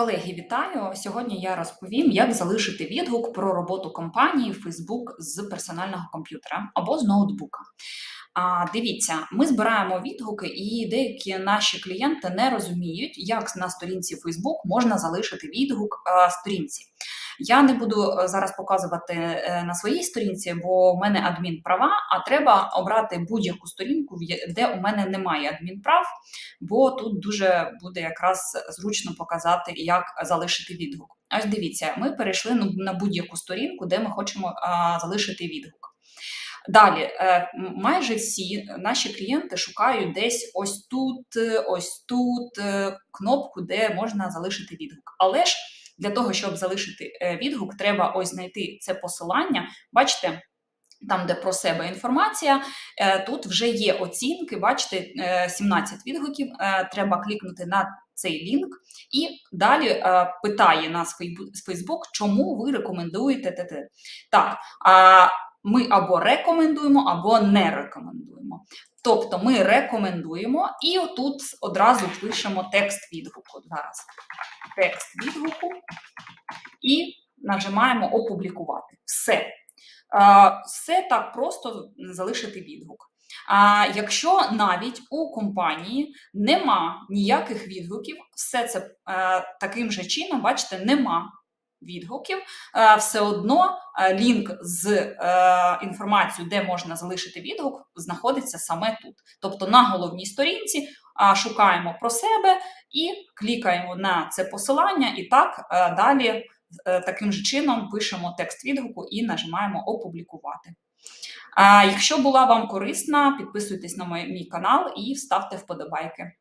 Колеги, вітаю! Сьогодні я розповім, як залишити відгук про роботу компанії Facebook з персонального комп'ютера або з ноутбука. А, дивіться, ми збираємо відгуки, і деякі наші клієнти не розуміють, як на сторінці Facebook можна залишити відгук е, сторінці. Я не буду е, зараз показувати е, на своїй сторінці, бо у мене адмінправа, а треба обрати будь-яку сторінку, де у мене немає адмінправ, бо тут дуже буде якраз зручно показати, як залишити відгук. Ось дивіться, ми перейшли на будь-яку сторінку, де ми хочемо залишити відгук. Далі, е, майже всі наші клієнти шукають десь ось тут, ось тут кнопку, де можна залишити відгук. Але ж для того, щоб залишити е, відгук, треба ось знайти це посилання. Бачите, там, де про себе інформація, е, тут вже є оцінки. Бачите, е, 17 відгуків. Е, Треба клікнути на цей лінк і далі питає нас Facebook, чому ви рекомендуєте ТТ. Так, ми або рекомендуємо, або не рекомендуємо. Тобто ми рекомендуємо, і отут одразу пишемо текст відгуку. Зараз текст відгуку і нажимаємо опублікувати. Все. Все так просто залишити відгук. А якщо навіть у компанії нема ніяких відгуків, все це таким же чином, бачите, нема відгуків, е, все одно е, лінк з е, інформацією, де можна залишити відгук, знаходиться саме тут. Тобто на головній сторінці шукаємо про себе і клікаємо на це посилання, і так далі таким же чином пишемо текст відгуку і нажимаємо опублікувати. Якщо була вам корисна, підписуйтесь на мій канал і ставте вподобайки.